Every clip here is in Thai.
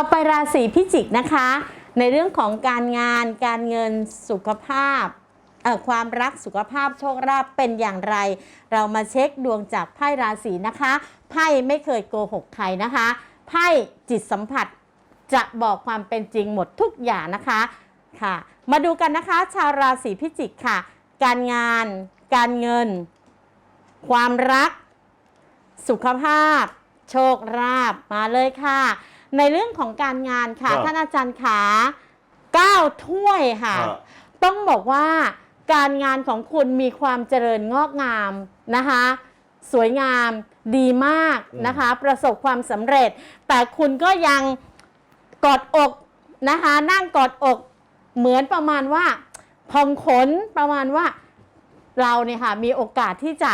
ต่อไปราศีพิจิกนะคะ ในเรื่องของการงานการเงินสุขภาพความรักสุขภาพโชคลาภเป็นอย่างไร เรามาเช็คดวงจากไพ่ราศีนะคะไพ่ไม่เคยโกหกใครนะคะไพ่จิตสัมผัสจะบอกความเป็นจริงหมดทุกอย่างนะคะค่ะ มาดูกันนะคะ ชาวราศีพิจิกค่ะ การงาน การเงิน ความรัก สุขภาพ โชคลาภมาเลยค่ะ ในเรื่องของการงานค่ะ ครับท่านอาจารย์ขา9ถ้วยค่ะ ครับ ต้องบอกว่าการงานของคุณมีความเจริญงอกงามนะคะ สวยงามดีมากนะคะ ประสบความสำเร็จ แต่คุณก็ยังกอดอกนะคะ นั่งกอดอกเหมือนประมาณว่าพองขนประมาณว่า เราเนี่ยค่ะมีโอกาสที่จะ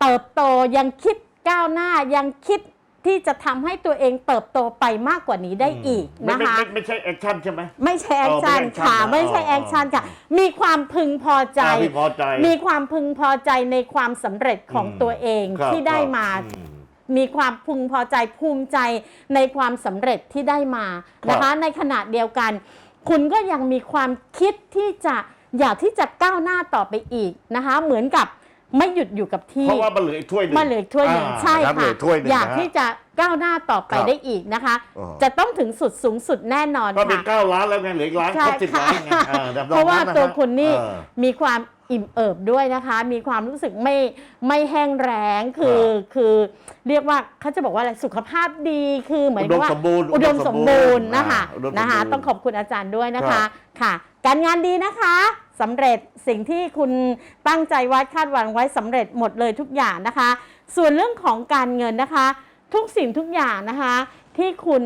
เติบโตยังคิดก้าวหน้ายังคิด ที่จะทำให้ตัวเองเติบโตไปมากกว่านี้ได้อีกไม่นะไม่คะ ไม่ไม่ใช่แอคชั่นใช่ไหม ไม่ใช่แอคชั่นอ๋อไม่ใช่ค่ะ action นะไม่ใช่อ๋อแอคชั่นค่ะ มีความพึงพอใจ อ่าพี่พอใจ มีความพึงพอใจในความสำเร็จของอืม ตัวเองครับที่ได้ครับมาอืม มีความพึงพอใจภูมิใจในความสำเร็จที่ได้มานะครัคะ บ ในขณะเดียวกัน คุณก็ยังมีความคิดที่จะอยากที่จะก้าวหน้าต่อไปอีกนะคะ เหมือนกับ ไม่หยุดอยู่กับที่ เพราะว่ามันเหลืออีกถ้วยหนึงมาเหลืออกถ้วยหนึ่งอ่าใช่รับเหลืค่ะอถ้วยหนึ่งอยากนะฮะที่จะก้าวหน้าต่อไปครับได้อีกนะคะ อ๋อ จะต้องถึงสุดสูงสุดแน่นอนก็เป็นค่ะ เก้าล้านแล้วไงเหลืออีกล้านใช่ครบสิบค่ะล้านไงอ่าแบบเพราะว่านั้นนฮตัวคุณนี่เออ มีความอิ่มเอิบด้วยนะคะ มีความรู้สึกไม่ไม่แห้งแรงคือครับ คือ เรียกว่าเขาจะบอกว่าอะไรสุขภาพดีคือเหมือนกับว่าอุดมสมบูรณ์อุดมสมบูรณ์นะคะอ่าอุดมสมบูรณ์ นะคะ ต้องขอบคุณอาจารย์ด้วยนะครัคะบ ค่ะ การงานดีนะคะ สำเร็จสิ่งที่คุณตั้งใจไว้คาดหวังไว้สำเร็จหมดเลยทุกอย่างนะคะ ส่วนเรื่องของการเงินนะคะ ทุกสิ่งทุกอย่างนะคะ ที่คุณ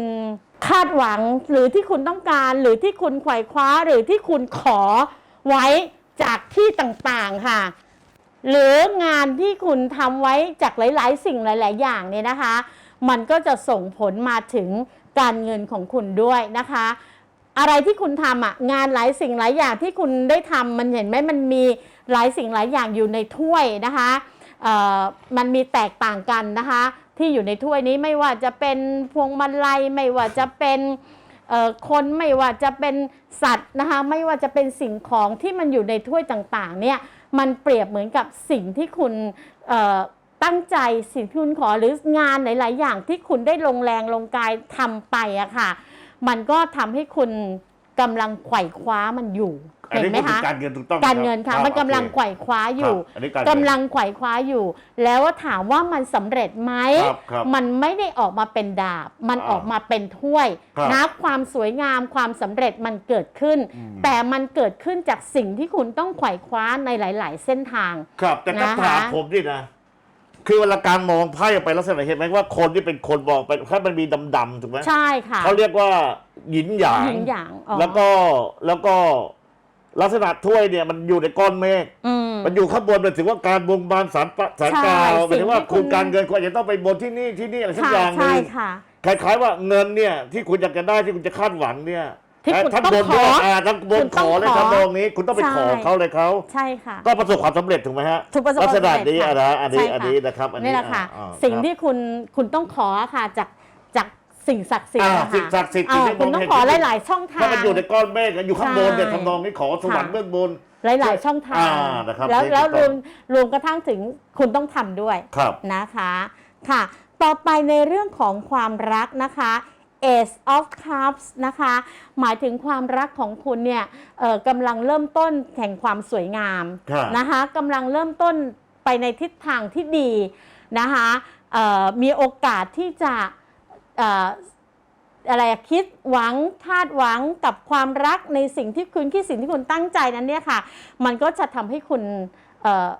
คาดหวังหรือที่คุณต้องการ หรือที่คุณไขว่คว้าหรือที่คุณขอไว้จากที่ต่างๆค่ะ หรืองานที่คุณทำไว้จากหลาย ๆ สิ่งหลาย ๆ อย่างเนี่ยนะคะ มันก็จะส่งผลมาถึงการเงินของคุณด้วยนะคะ อะไรที่คุณทำอะงานหลายสิ่งหลายอย่างที่คุณได้ทำมันเห็นไหมมันมีหลายสิ่งหลายอย่างอยู่ในถ้วยนะคะเอ่อมันมีแตกต่างกันนะคะ ที่อยู่ในถ้วยนี้ไม่ว่าจะเป็นพวงมาลัยไม่ว่าจะเป็นคนไม่ว่าจะเป็นสัตว์นะคะไม่ว่าจะเป็นสิ่งของที่มันอยู่ในถ้วยต่างๆเนี่ยมันเปรียบเหมือนกับสิ่งที่คุณเอ่อตั้งใจสิ่งที่คุณขอหรืองานหลาย ๆ อย่างที่คุณได้ลงแรงลงกายทำไปอะค่ะ มันก็ทำให้คุณกำลังไขว่คว้ามันอยู่อันเห็นนี้ไหมพูดถึคะงการเงินถูกต้องการเงินค่ะ รับมันกำลังโอเคไขว่คว้าอยู่ ครับอันนี้การกำเงินลังไขว่คว้าอยู่ แล้วถามว่ามันสำเร็จไหม ครับครับมันไม่ได้ออกมาเป็นดาบ มันอ่าออกมาเป็นถ้วยครับนะความสวยงามความสำเร็จมันเกิดขึ้น อืม แต่มันเกิดขึ้นจากสิ่งที่คุณต้องไขว่คว้าในหลาย ๆ เส้นทาง ครับแต่นะคะคำถามผมนี่นะ คือเวลาการมองไพ่ออกไปลักษณะเห็นไหมว่าคนที่เป็นคนมองไปแค่มันมีดำๆถูกไหมใช่ค่ะเขาเรียกว่าหยินหยางหยินหยางอ๋อแล้วก็แล้วก็ลักษณะถ้วยเนี่ยมันอยู่ในก้อนเมฆอืม มันอยู่ข้างบนหมายถึงว่าการบงบานสารปะสารกล่าวใช่หมายถึงว่าสิ่งที่คุคุณณการเงินคุณอาจจะต้องไปบนที่นี่ที่นี่อะไรสักค่ะอย่างหใช่นึ่งค่ะ คล้ายๆว่าเงินเนี่ยที่คุณอยากจะได้ที่คุณจะคาดหวังเนี่ย ที่คุณท่านต้องบนด้วยขออ่าท่านบนคุณขต้องอเลยขอทำนองนี้ คุณต้องไปใช่ ขอเขาเลยเขาใช่ค่ะ ก็ประสบความสำเร็จถูกไหมฮะถูกประสบความลักษณะสำเร็จนี้ค่ะอะนะอันนี้ใช่ค่ะอันนี้นะครับอันนี้นี่แหละค่ะ อ่าสิ่งครับที่คุณคุณต้องขอค่ะจากจากสิ่งศักดิ์สิทธิ์อ่านะคะสิ่งศักดิ์สิทธิ์อ่าที่คุณต้องมองเห็นขอหลาย ๆ ช่องทาง ถ้ามันอยู่ในก้อนเมฆอะอยู่ข้างบนเนี่ยใช่ ทำนองนี้ขอสวรรค์ค่ะเบื้องบน หลาย ๆ ช่องทาง อ่านะครับแล้วนี่แล้วถูรกวต้มองรวมกระทั่งถึงคุณต้องทำด้วยครับ นะคะ ค่ะ ต่อไปในเรื่องของความรักนะคะ Ace of Cups นะคะ หมายถึงความรักของคุณเนี่ยเอ่อกำลังเริ่มต้นแห่งความสวยงามครับนะคะกำลังเริ่มต้นไปในทิศทางที่ดีนะคะเอ่อมีโอกาสที่จะเอ่ออะไรอะคิดหวังคาดหวังกับความรักในสิ่งที่คุณคิดสิ่งที่คุณตั้งใจนั้นเนี่ยค่ะ มันก็จะทำให้คุณเอ่อ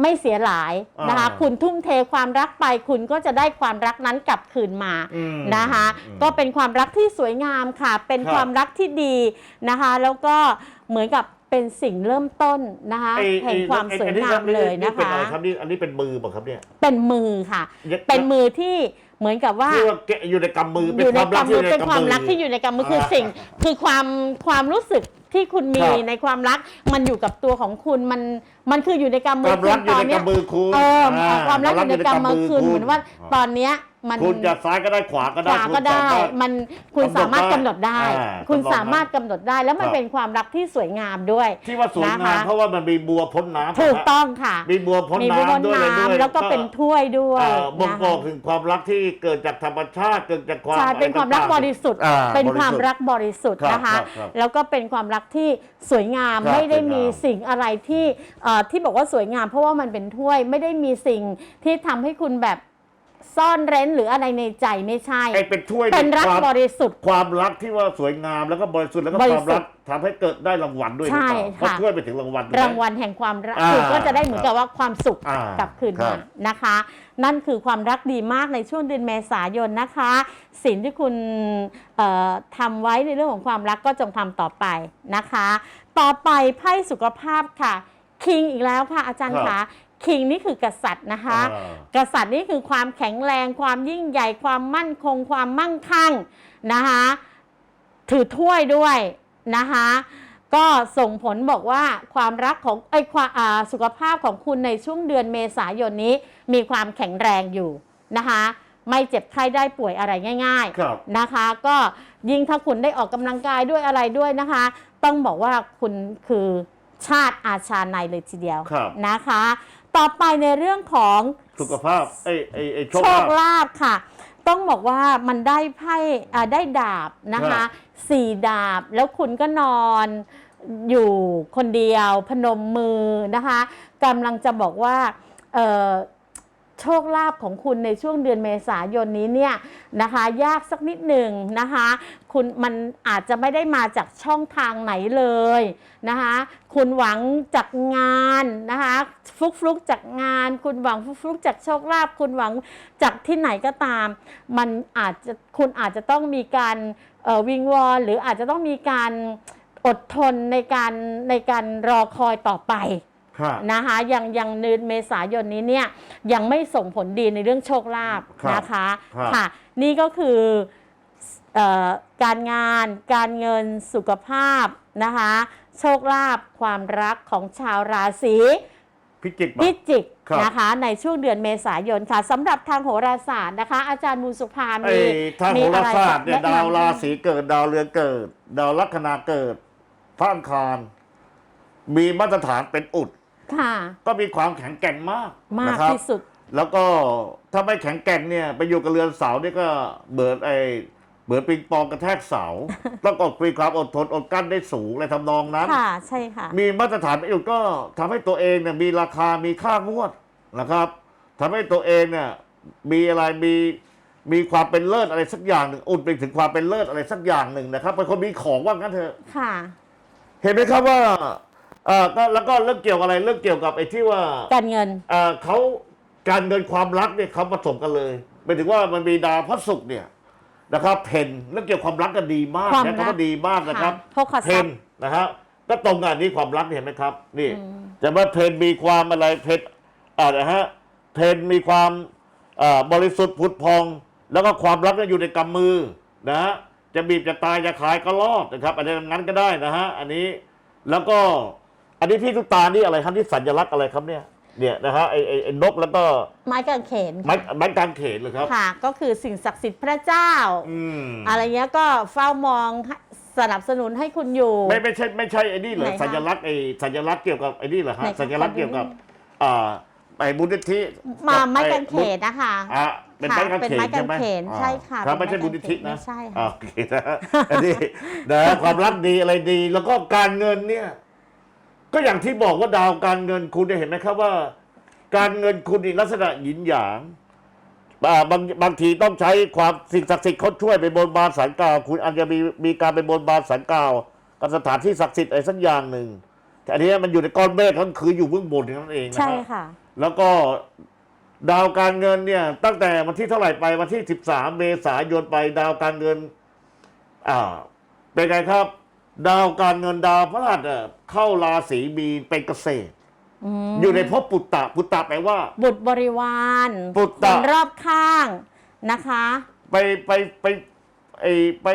ไม่เสียหลายนะคะอ่าคุณทุ่มเทความรักไป คุณก็จะได้ความรักนั้นกลับคืนมาอืมนะคะอืมก็เป็นความรักที่สวยงามค่ะ เป็นครับความรักที่ดีนะคะ แล้วก็เหมือนกับเป็นสิ่งเริ่มต้นนะคะไอ้แห่งความไอ้สวยไอ้นี่งาครัมบเลยนี่นะเป็นคะอะไรครับนี่อันนี้เป็นมือเปล่ะครับเนี่ยเป็นมือค่ะ เป็นมือที่เหมือนกับว่าที่ว่าแกะอยู่ในกำมืออเป็นยู่คในวามรักกำที่มืออยู่ในเป็นความกำมือรักที่อยู่ในกำมือคืออ่าสิ่งคือความความรู้สึกที่คุณมีครับในความรักมันอยู่กับตัวของคุณมัน มันคืออยู่ในกำมือความรักอยู่ในตนเนี้กำมือคุณเอออ่าความรักอยู่ในกำมือคุณคุณเหมือนว่าตอนเนี้ยมันคุณจะซ้ายก็ได้ขวาก็ขได้วาคุณก็ได้ สามารถ มันคุณกำหนดสามารถกำหนดได้ได้อ่าคุณกำหนดสามารถกำหนดได้แล้วมันครับ เป็นความรักที่สวยงามด้วย ที่ว่าสวยงามนะคะเพราะว่ามันมีบัวพ้นน้ำถูกนะต้องค่ะ มีบัวพ้นมีบุญน้ำด้วยอะไรด้วยน้ำแล้วก็เป็นถ้วยด้วยเอ่อบ่งนะคะบอกถึงความรักที่เกิดจากธรรมชาติเกิดจากความใช่เป็นความรักอะไต่งๆบริสุทธิ์ อ่เป็นความบริสุทธิ์รักบริสุทธิ์ครับนะคะ ครับครับ แล้วก็เป็นความรักที่สวยงามครับไม่ได้สวยงามมีสิ่งอะไรที่เอ่อที่บอกว่าสวยงามเพราะว่ามันเป็นถ้วยไม่ได้มีสิ่งที่ทำให้คุณแบบซ่อนเร้นหรืออะไรในใจไม่ใช่ ไอ้เป็นถ้วยเป็นรักความบริสุทธิ์ ความรักที่ว่าสวยงามแล้วก็บริสุทธิ์แล้วก็บริความสุรัทกธิ์ทำให้เกิดได้รางวัลด้วยหรือใช่เปล่าเพราะค่ะถ้วยไปถึงรางวัลถูกไหมรางวัลแห่งความรักอ่าคือก็จะได้เหมือนกับว่าความสุขอ่ากลับคืนครัมาบ นะคะ นั่นคือความรักดีมากในช่วงเดือนเมษายนนะคะสิ่งที่คุณเอ่อทำไว้ในเรื่องของความรักก็จงทำต่อไปนะคะ ต่อไปไพ่สุขภาพค่ะ คิงอีกแล้วค่ะอาจารย์คะคิงนี่คือกษัตริย์นะคะอ่ากษัตริย์นี่คือความแข็งแรง ความยิ่งใหญ่ ความมั่นคง ความมั่งคั่งนะคะ ถือถ้วยด้วยนะคะ ก็ส่งผลบอกว่าความรักของไอ้ยความอ่าสุขภาพของคุณในช่วงเดือนเมษายนนี้ มีความแข็งแรงอยู่นะคะไม่เจ็บไข้ได้ป่วยอะไรง่ายครับๆนะคะ ก็ยิ่งถ้าคุณได้ออกกำลังกายด้วยอะไรด้วยนะคะ ต้องบอกว่าคุณคือ ชาติอาชาในเลยทีเดียวครับ นะคะ ต่อไปในเรื่องของสุขภาพไอ้ไอ้ไอ้โชโชคคลาภลาภค่ะ ต้องบอกว่ามันได้ไพ่อ่าได้ดาบนะครัคะบสี่ดาบแล้วคุณก็นอนอยู่คนเดียวพนมมือนะคะกำลังจะบอกว่าเอ่อ โชคลาภของคุณในช่วงเดือนเมษายนนี้เนี่ยนะคะ ยากสักนิดหนึ่งนะคะ คุณมันอาจจะไม่ได้มาจากช่องทางไหนเลยนะคะ คุณหวังจากงานนะคะฟุกฟลุกจากงาน คุณหวังฟุกฟลุกจากโชคลาภคุณหวังจากที่ไหนก็ตาม มันอาจจะคุณอาจจะต้องมีการวิงวอนหรืออาจจะต้องมีการอดทนในการในการรอคอยต่อไป นะคะยังยังเดือนเมษายนนี้เนี่ยยังไม่ส่งผลดีในเรื่องโชคลาภครับนะคะครับค่ะ นี่ก็คือเออการงานการเงินสุขภาพนะคะ โชคลาภความรักของชาวราศีพิจิกพิจิกครับนะคะในช่วงเดือนเมษายนค่ะสำหรับทางโหราศาสตร์นะคะ อาจารย์มูลสุภาไอ้มีทางมีโหอะราไรศาสตร์เนี่ยแนะนำดาวราศีเกิดดาวเรือนเกิด ดาวลัคนาเกิดพระอังคารมีมาตรฐานเป็นอุด ค่ะ ก็มีความแข็งแกร่งมากมากนะครับที่สุด แล้วก็ถ้าไม่แข็งแกร่งเนี่ยไปอยู่กับเรือนเสาเนี่ยก็เหมือนไอ้เหมือนปิงปองกระแทกเสา ต้องอดมีความอดทนอดกลั้นได้สูงอะไรทำนองนั้น ค่ะ ใช่ค่ะ มีมาตรฐานเป็นอุดก็ทำให้ตัวเองเนี่ยมีราคามีค่างวดนะครับทำให้ตัวเองเนี่ยมีอะไรมีมีความเป็นเลิศอะไรสักอย่างหนึ่งอุดไปถึงความเป็นเลิศอะไรสักอย่างหนึ่งนะครับเป็นคนมีของว่างั้นเถอะ ค่ะ เห็นไหมครับว่า เอ่อก็แล้วก็เรื่องเกี่ยวกับอะไรเรื่องเกี่ยวกับไอ้ที่ว่าการเงิน เอ่อเขาการเงินความรักเนี่ยเขาผสมกันเลยหมายถึงว่ามันมีดาวพระศุกร์เนี่ยนะครับเพนเรื่องเกี่ยวกับความรักก็ดีมากความนะรักก็ดีมากนะครับค่ะพกทรัพย์ เพนนะครับก็ตรงกับอันนี้ความรักเห็นไหมครับ นี่อืมจะว่าเพนมีความอะไรเพนอ่านะฮะเพนมีความอ่าบริสุทธิ์ผุดพอง แล้วก็ความรักก็อยู่ในกำมือนะฮะจะบีบจะตายจะขายก็รอดนะครับอันนี้งั้นก็ได้นะฮะอันนี้แล้วก็ อันนี้พี่ทุกตานี่อะไรครับที่สัญลักษณ์อะไรครับเนี่ย เนี่ยนะฮะไอ้ไอ้ไอ้นกแล้วก็ไม้กางเขนไม้ไม้กางเขนเลยครับค่ะ ก็คือสิ่งศักดิ์สิทธิ์พระเจ้า อืมอะไรเงี้ยก็เฝ้ามองให้สนับสนุนให้คุณอยู่ ไม่ไม่ใช่ไม่ใช่ไอ้นี่เหรอไหนคะสัญลักษณ์ไอ้สัญลักษณ์เกี่ยวกับไอ้นี่เหรอฮะไหนคะสัญลักษณ์ขอดูเกี่ยวกับนิดนึงอ่าไอ้บุญนิธิมาไม้อ้กางเขนนะคะ อะเป็นค่ะไม้กางเป็นเขนไม้ใช่กางไหมเขนอ่าใช่ค่ะครับเป็ไม่นใช่ไม้บุญนิธิกางเขนนะไม่ใช่ค่ะ อ่าโอเคนะฮะอันนี้นะความรักดีอะไรดี แล้วก็การเงินเนี่ย ก็อย่างที่บอกว่าดาวการเงินคุณเนี่ยเห็นไหมครับว่า การเงินคุณนี่ลักษณะหยินหยางอ่าบางบางทีต้องใช้ความสิ่งศักดิ์สิทธิ์เขาช่วยไปบนบานสารกล่าว คุณอาจจะมีมีการไปบนบานสารกล่าว กับสถานที่ศักดิ์สิทธิ์อะไรสักอย่างหนึ่งแต่อันนี้มันอยู่ในก้อนเมฆนั่นคืออยู่เบื้องบนนั่นเองนะใช่ฮะค่ะ แล้วก็ดาวการเงินเนี่ย ตั้งแต่วันที่เท่าไหร่ไปวันที่ 13 เมษายนไปดาวการเงินอ่าเป็นไงครับ ดาวการเงินดาวพระหัสอะ เข้าราศีมีนเป็นเกษตรอืมอยู่ในภพปุตตะปุตตะแปลว่า บุตรบริวารปุตคตะนรอบข้างนะคะ ไปไปไปไอไป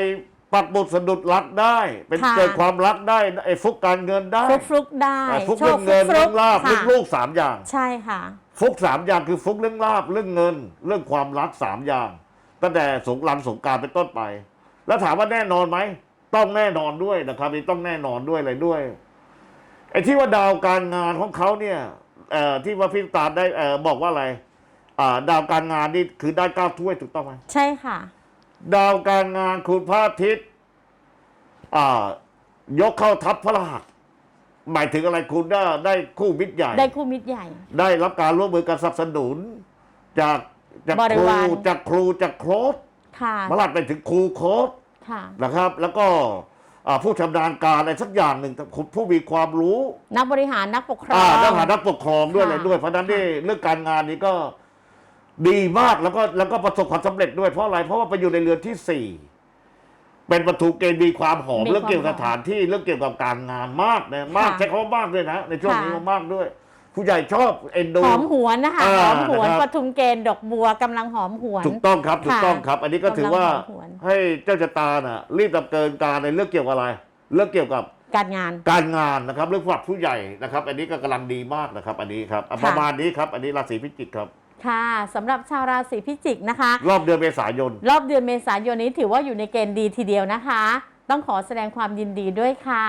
ปักบุตรสะดุดรักได้ เป็นค่ะ เกิดความรักได้ไอ้ฟุกการเงินได้ฟลุกฟลุกได้ไอ้ฟุกโชเรื่คองเงินฟลุเรื่อกงลาบค่ะเรื่องลูกสามอย่าง ใช่ค่ะ ฟุกสามอย่างคือฟุกเรื่องลาบเรื่องเงิน เรื่องความรักสามอย่าง ตั้งแต่สงกรานต์สงกรารเป็นต้นไป แล้วถามว่าแน่นอนไหมต้องแน่นอนด้วยนะครับนี่ต้องแน่นอนด้วยอะไรด้วย ไอ้ที่ว่าดาวการงานของเขาเนี่ยเอ่อที่ว่าพี่ตาได้เอ่อบอกว่าอะไรอ่าดาวการงานนี่คือได้เก้าถ้วยถูกต้องไหมใช่ค่ะ ดาวการงานคุณพระอาทิตย์อ่ายกเข้าทัพพระรหัสหมายถึงอะไรคุณได้ได้คู่มิตรใหญ่ ได้คู่มิตรใหญ่ ได้รับการร่วมมือการสนับสนุน จากจากบริครูวารจากครูจากโค้ชค่ะพระราชไปถึงครูโค้ชค่ะนะครับ แล้วก็อ่า ผู้ชำนาญการอะไรสักอย่างหนึ่งผู้มีความรู้นักบริหารนักปกครออ่างนักหานักปกครองด้วยค่ะอะไรด้วย เพราะฉะนั้นนี่เรื่องการงานนี้ก็ดีมากแล้วก็แล้วก็ประสบความสำเร็จด้วยเพราะอะไร เพราะว่าไปอยู่ในเรือนที่สี่เป็นวัตถุเกณฑ์มีความหอมมีเรื่องเกี่ยวกับความหอมสถานที่เรื่องเกี่ยวกับการงานมากนะมากค่ะใช้คำว่ามากด้วยนะในช่วงนี้ค่ะมากด้วย ผู้ใหญ่ชอบเอ็นดู หอมหวนนะคะ อ่าหอมหวนนะครับ ปทุมเกณฑ์ดอกบัวกำลังหอมหวน ถูกต้องครับ ถูกต้องครับ อันนี้ก็ถือว่ากำลังหอมหวน ให้เจ้าชะตาน่ะรีบดำเนินการในเรื่องเกี่ยวกับอะไร เรื่องเกี่ยวกับการงาน การงานนะครับ เรื่องผู้หลักผู้ใหญ่นะครับ อันนี้ก็กำลังดีมากนะครับ อันนี้ครับอะค่ะ ประมาณนี้ครับ อันนี้ราศีพิจิกครับ ค่ะสำหรับชาวราศีพิจิกนะคะ รอบเดือนเมษายน รอบเดือนเมษายนนี้ถือว่าอยู่ในเกณฑ์ดีทีเดียวนะคะ ต้องขอแสดงความยินดีด้วยค่ะ